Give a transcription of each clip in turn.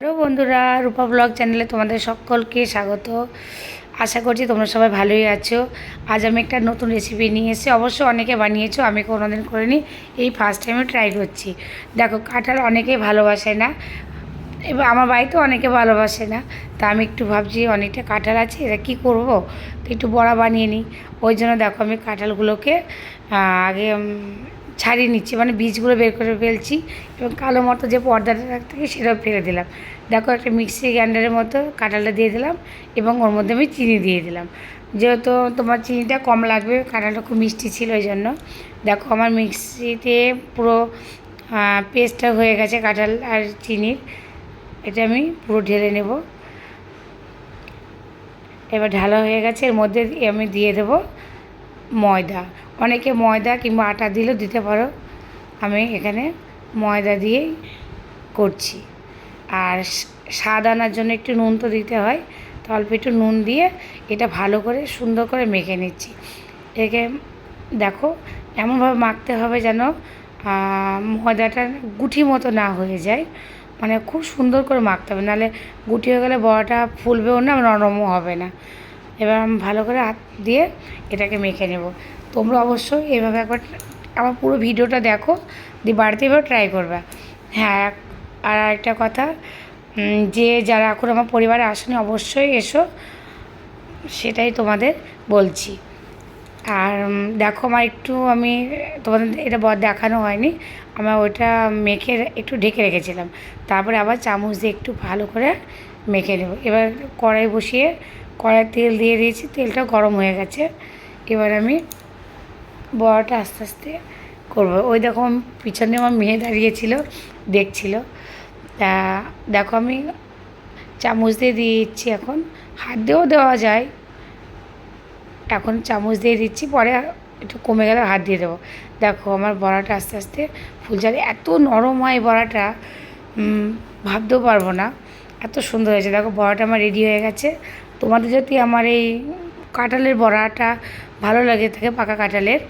Hello বন্ধুরা, রূপা blog চ্যানেলে তোমাদের সকলকে স্বাগত। আশা করছি তোমরা সবাই ভালোই আছো। আজ আমি একটা নতুন রেসিপি নিয়ে এসে অবশ্য অনেকে বানিয়েছো, আমি কোনোদিন করিনি, এই ফার্স্ট টাইমে ট্রাই করছি। দেখো, কাঁঠাল অনেকেই ভালোবাসে না এবার আমার বাড়িতে অনেকে ভালোবাসে না, তা আমি একটু ভাবছি অনেকটা কাঁঠাল আছে এটা কী করব? তো একটু বড়া বানিয়ে নিই। ওই জন্য দেখো আমি কাঁঠালগুলোকে আগে ছাড়িয়ে নিচ্ছি মানে বীজগুলো বের করে ফেলছি এবং কালো মতো যে পর্দাটা থাকে সেটাও ফেলে দিলাম। দেখো একটা মিক্সি গ্রাইন্ডারের মতো কাঁঠালটা দিয়ে দিলাম এবং ওর মধ্যে আমি চিনি দিয়ে দিলাম। যেহেতু তোমার চিনিটা কম লাগবে, কাঁঠালটা খুব মিষ্টি ছিল ওই জন্য। দেখো আমার মিক্সিতে পুরো পেস্টটা হয়ে গেছে কাঁঠাল আর চিনির। এটা আমি পুরো ঢেলে নেব। এবার ঢালা হয়ে গেছে, এর মধ্যে আমি দিয়ে দেবো ময়দা। অনেকে ময়দা কিংবা আটা দিলেও দিতে পারো। আমি এখানে ময়দা দিয়েই করছি। আর স্বাদ আনার জন্য একটু নুন তো দিতে হয়, তো অল্প একটু নুন দিয়ে এটা ভালো করে সুন্দর করে মেখে নিচ্ছি। একে দেখো এমনভাবে মাখতে হবে যেন ময়দাটা গুটি মতো না হয়ে যায়। মানে খুব সুন্দর করে মাখতে হবে। নাহলে গুটি হয়ে গেলে বড়াটা ফুলবেও না নরমও হবে না। এবার আমি ভালো করে হাত দিয়ে এটাকে মেখে নেব। তোমরা অবশ্যই এভাবে একবার আমার পুরো ভিডিওটা দেখো, দিয়ে বাড়িতে এবার ট্রাই করবে। হ্যাঁ আর একটা কথা যে যারা এখন আমার পরিবারে আসেনি, অবশ্যই এসো, সেটাই তোমাদের বলছি। আর দেখো আমার একটু আমি তোমাদের এটা বর দেখানো হয়নি, আমার ওইটা মেখে একটু ঢেকে রেখেছিলাম। তারপরে আবার চামচ দিয়ে একটু ভালো করে মেখে নেব। এবার কড়াই বসিয়ে কড়াই তেল দিয়ে দিয়েছি, তেলটা গরম হয়ে গেছে। এবার আমি বড়াটা আস্তে আস্তে করব। ওই দেখো পিছনে আমার মেয়ে দাঁড়িয়েছিল, দেখছিল। তা দেখো আমি চামচ দিয়ে দিয়ে দিচ্ছি এখন। হাত দিয়েও দেওয়া যায়। এখন চামচ দিয়ে দিচ্ছি, পরে একটু কমে গেলে হাত দিয়ে দেবো। দেখো আমার বড়াটা আস্তে আস্তে ফুলঝারি এত নরম হয় বড়াটা ভাবতেও পারব না। এত সুন্দর হয়েছে। দেখো বড়াটা আমার রেডি হয়ে গেছে। তোমাদের যদি আমার এই কাঁঠালের বড়াটা ভালো লাগে, থাকে পাকা কাঁঠালের,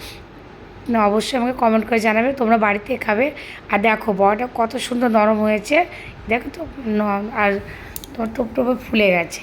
না অবশ্যই আমাকে কমেন্ট করে জানাবে। তোমরা বাড়িতে খাবে। আর দেখো বড়াটা কত সুন্দর নরম হয়েছে। দেখো তো আর তোমার টোপ টোপে ফুলে গেছে।